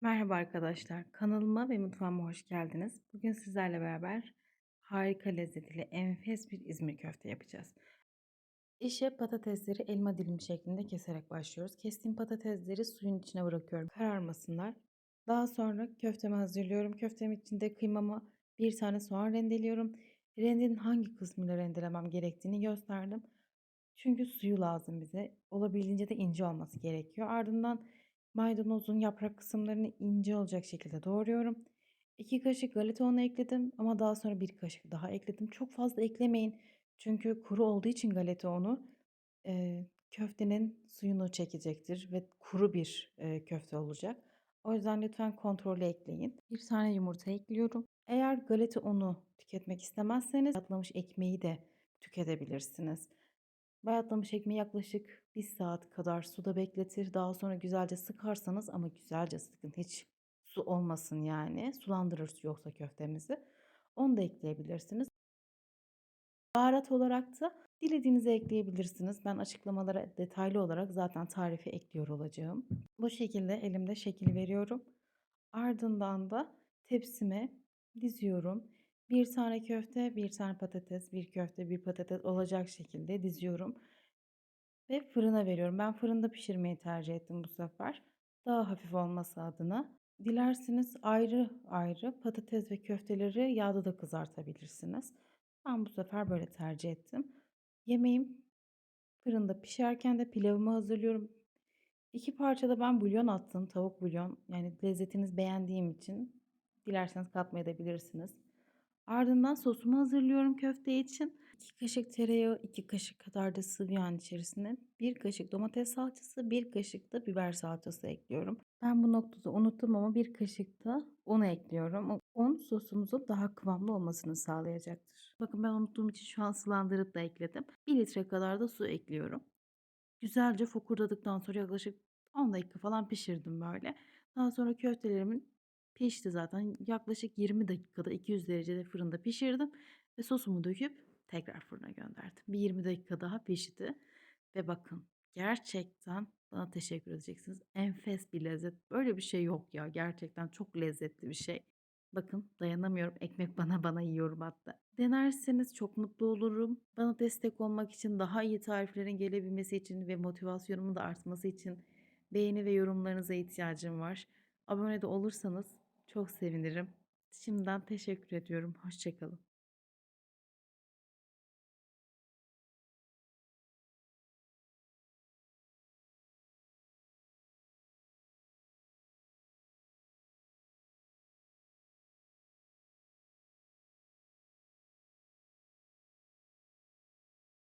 Merhaba arkadaşlar. Kanalıma ve mutfağıma hoş geldiniz. Bugün sizlerle beraber harika lezzetli enfes bir İzmir köfte yapacağız. İşe patatesleri elma dilimi şeklinde keserek başlıyoruz. Kestiğim patatesleri suyun içine bırakıyorum. Kararmasınlar. Daha sonra köftemi hazırlıyorum. Köftem içinde kıymamı bir tane soğan rendeliyorum. Rendenin hangi kısmıyla rendelemem gerektiğini gösterdim. Çünkü suyu lazım bize. Olabildiğince de ince olması gerekiyor. Ardından maydanozun yaprak kısımlarını ince olacak şekilde doğruyorum. 2 kaşık galeta unu ekledim ama daha sonra bir kaşık daha ekledim. Çok fazla eklemeyin. Çünkü kuru olduğu için galeta unu eee, köftenin suyunu çekecektir ve kuru bir eee, köfte olacak. O yüzden lütfen kontrollü ekleyin. Bir tane yumurta ekliyorum. Eğer galeta unu tüketmek istemezseniz atlamış ekmeği de tüketebilirsiniz. Bayatlamış ekmeği yaklaşık bir saat kadar suda bekletir. Daha sonra güzelce sıkarsanız ama güzelce sıkın. Hiç su olmasın yani. Sulandırır yoksa köftemizi. Onu da ekleyebilirsiniz. Baharat olarak da dilediğinizi ekleyebilirsiniz. Ben açıklamalara detaylı olarak zaten tarifi ekliyor olacağım. Bu şekilde elimde şekil veriyorum. Ardından da tepsime diziyorum. Bir tane köfte, bir tane patates, bir köfte, bir patates olacak şekilde diziyorum. Ve fırına veriyorum. Ben fırında pişirmeyi tercih ettim bu sefer. Daha hafif olması adına. Dilerseniz ayrı ayrı patates ve köfteleri yağda da kızartabilirsiniz. Ben bu sefer böyle tercih ettim. Yemeğim fırında pişerken de pilavımı hazırlıyorum. İki parçada ben bulyon attım. Tavuk bulyon. Yani lezzetiniz beğendiğim için dilerseniz katmayabilirsiniz. Ardından sosumu hazırlıyorum köfte için. 2 kaşık tereyağı, 2 kaşık kadar da sıvı yağın içerisine 1 kaşık domates salçası, 1 kaşık da biber salçası ekliyorum. Ben bu noktada unuttum ama 1 kaşık da un ekliyorum. Un sosumuzun daha kıvamlı olmasını sağlayacaktır. Bakın ben unuttuğum için şu an sulandırıp da ekledim. 1 litre kadar da su ekliyorum. Güzelce fokurdadıktan sonra yaklaşık 10 dakika falan pişirdim böyle. Daha sonra köftelerimin pişti zaten. Yaklaşık 20 dakikada 200 derecede fırında pişirdim ve sosumu döküp tekrar fırına gönderdim. Bir 20 dakika daha pişti ve bakın gerçekten bana teşekkür edeceksiniz. Enfes bir lezzet. Böyle bir şey yok ya. Gerçekten çok lezzetli bir şey. Bakın dayanamıyorum. Ekmek bana bana yiyorum hatta. Denerseniz çok mutlu olurum. Bana destek olmak için, daha iyi tariflerin gelebilmesi için ve motivasyonumun da artması için beğeni ve yorumlarınıza ihtiyacım var. Abone de olursanız çok sevinirim. Şimdiden teşekkür ediyorum. Hoşçakalın.